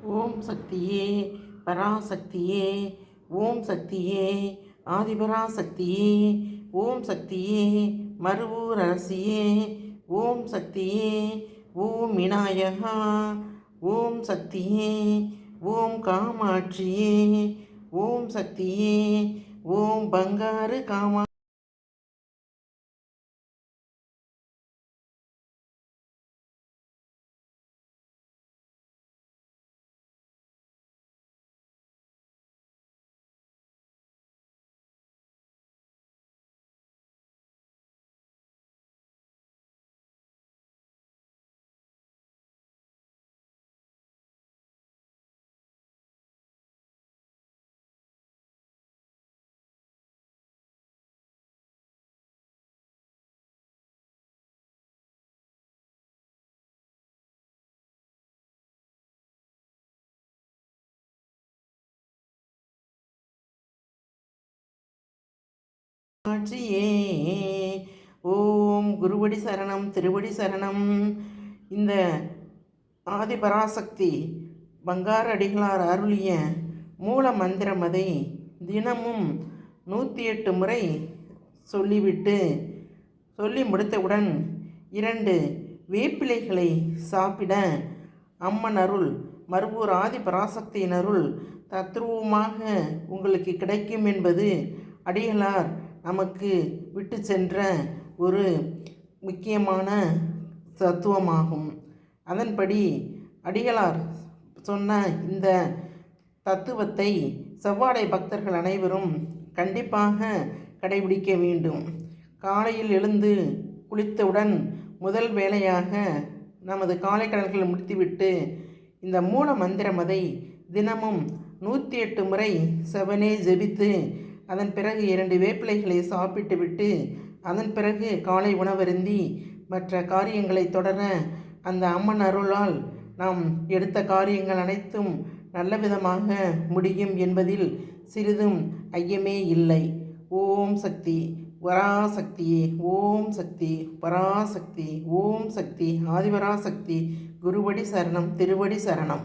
ஓம் சக்தியே பராசக்தியே ஓம் சக்தியே ஆதிபராசக்தியே ஓம் சக்தியே மறுவூர் அரசியே ஓம் சக்தியே ஓம் விநாயகா ஓம் சக்தியே ஓம் காமாட்சியே ஓம் சக்தியே ஓம் பங்காறு காமா ஆட்சியே ஓம் குருவடி சரணம் திருவடி சரணம். இந்த ஆதிபராசக்தி பங்கார அடிகளார் அருளிய மூல மந்திரம் அதை தினமும் நூற்றி எட்டு முறை சொல்லிவிட்டு சொல்லி முடித்தவுடன் இரண்டு வேப்பிலைகளை சாப்பிட அம்மன் அருள் மறுபூர் ஆதி பராசக்தியின் அருள் தத்ரூபமாக உங்களுக்கு கிடைக்கும் என்பது அடிகளார் நமக்கு விட்டு சென்ற ஒரு முக்கியமான தத்துவமாகும். அதன்படி அடிகளார் சொன்ன இந்த தத்துவத்தை செவ்வாடை பக்தர்கள் அனைவரும் கண்டிப்பாக கடைபிடிக்க வேண்டும். காலையில் எழுந்து குளித்தவுடன் முதல் வேலையாக நமது காலை கடல்களை முடித்துவிட்டு இந்த மூல மந்திரமதை தினமும் நூற்றி எட்டு முறை செவனே ஜெபித்து அதன் பிறகு இரண்டு வேப்பிலைகளை சாப்பிட்டுவிட்டு அதன் பிறகு காலை உணவருந்தி மற்ற காரியங்களை தொடர அந்த அம்மன் அருளால் நாம் எடுத்த காரியங்கள் அனைத்தும் நல்ல விதமாக முடியும் என்பதில் சிறிதும் ஐயமே இல்லை. ஓம் சக்தி வராசக்தி ஓம் சக்தி பராசக்தி ஓம் சக்தி ஆதிவராசக்தி குருவடி சரணம் திருவடி சரணம்.